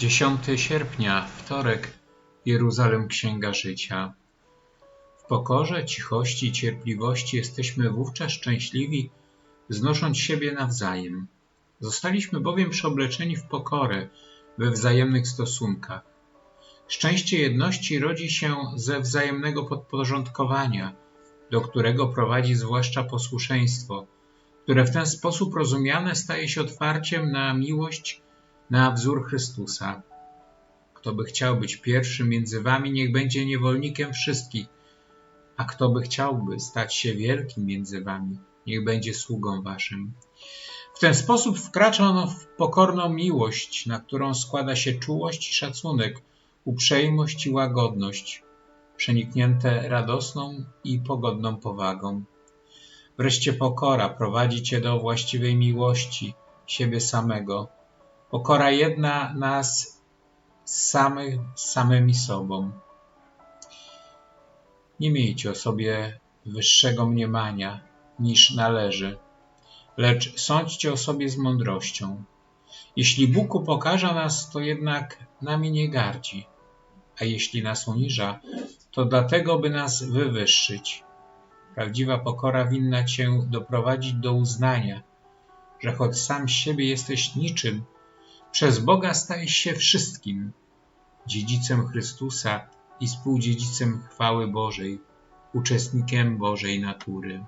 10 sierpnia, wtorek, Jeruzalem Księga Życia. W pokorze, cichości i cierpliwości jesteśmy wówczas szczęśliwi, znosząc siebie nawzajem. Zostaliśmy bowiem przeobleczeni w pokorę we wzajemnych stosunkach. Szczęście jedności rodzi się ze wzajemnego podporządkowania, do którego prowadzi zwłaszcza posłuszeństwo, które w ten sposób rozumiane staje się otwarciem na miłość na wzór Chrystusa. Kto by chciał być pierwszym między wami, niech będzie niewolnikiem wszystkich, a kto by chciałby stać się wielkim między wami, niech będzie sługą waszym. W ten sposób wkracza ono w pokorną miłość, na którą składa się czułość i szacunek, uprzejmość i łagodność, przeniknięte radosną i pogodną powagą. Wreszcie pokora prowadzi cię do właściwej miłości siebie samego. Pokora jedna nas samych, samymi sobą. Nie miejcie o sobie wyższego mniemania niż należy, lecz sądźcie o sobie z mądrością. Jeśli Bóg upokarza nas, to jednak nami nie gardzi, a jeśli nas uniża, to dlatego, by nas wywyższyć. Prawdziwa pokora winna cię doprowadzić do uznania, że choć sam siebie jesteś niczym, przez Boga stajesz się wszystkim, dziedzicem Chrystusa i współdziedzicem chwały Bożej, uczestnikiem Bożej natury.